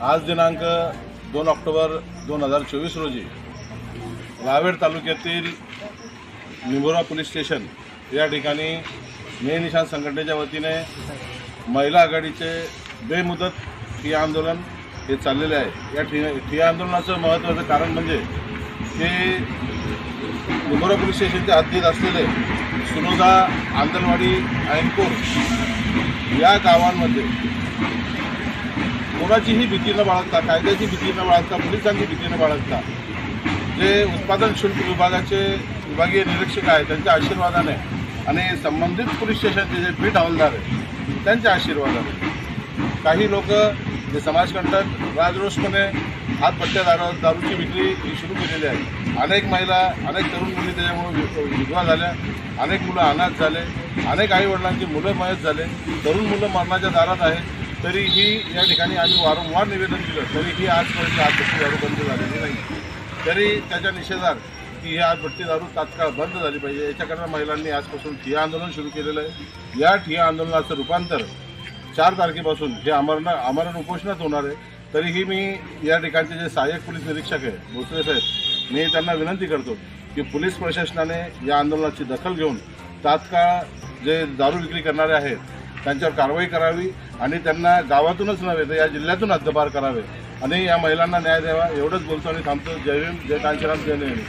आज दिनांक दोन ऑक्टोबर दोन हजार चोवीस रोजी रावेर तालुक्यातील निंबोरा पोलीस स्टेशन या ठिकाणी मे निशान संघटनेच्या वतीने महिला आघाडीचे बेमुदत ठिया आंदोलन हे चाललेले आहे. या ठि आंदोलनाचं महत्त्वाचं कारण म्हणजे की निंबोरा पोलीस स्टेशनच्या हद्दीत असलेले सुनोदा आंगणवाडी ऐनपूर या गावांमध्ये कोणाचीही भीती न बाळगता कायद्याची भीती न बाळगता पोलिसांची भीती न बाळगता जे उत्पादन शुल्क विभागाचे विभागीय निरीक्षक आहेत त्यांच्या आशीर्वादाने आणि संबंधित पोलीस स्टेशनचे जे पीठ हवालदार आहेत त्यांच्या आशीर्वादाने काही लोक जे समाजकंटक राजरोषपणे हातपट्ट्या दारू दारूची विक्री ही सुरू केलेली आहे. अनेक महिला अनेक तरुण मुली त्याच्यामुळे विधवा झाल्या अनेक मुलं अनाथ झाले अनेक आईवडिलांची मुलं मयत झाले तरुण मुलं मरणाच्या दारात आहेत. तरीही या ठिकाणी आम्ही वारंवार निवेदन दिलं तरीही आजपर्यंत आजपट्टी दारू बंद झालेली नाही. तरी त्याच्या निषेधार्थ की ही आजपट्टी दारू तात्काळ बंद झाली पाहिजे. याच्याकरता महिलांनी आजपासून ठिया आंदोलन सुरू केलेलं आहे. या ठिया आंदोलनाचं रूपांतर चार तारखेपासून हे आमरण आमरण उपोषणात होणार आहे. तरीही मी या ठिकाणचे जे सहाय्यक पोलीस निरीक्षक आहे भोसले साहेब मी त्यांना विनंती करतो की पोलीस प्रशासनाने या आंदोलनाची दखल घेऊन तात्काळ जे दारू विक्री करणारे आहेत त्यांच्यावर कारवाई करावी आणि त्यांना गावातूनच नव्हे तर या जिल्ह्यातून हद्दपार करावे. आणि या महिलांना न्याय द्यावा एवढंच बोलतो आणि थांबतो. जय भीम जय कांशीराम जय नेहमी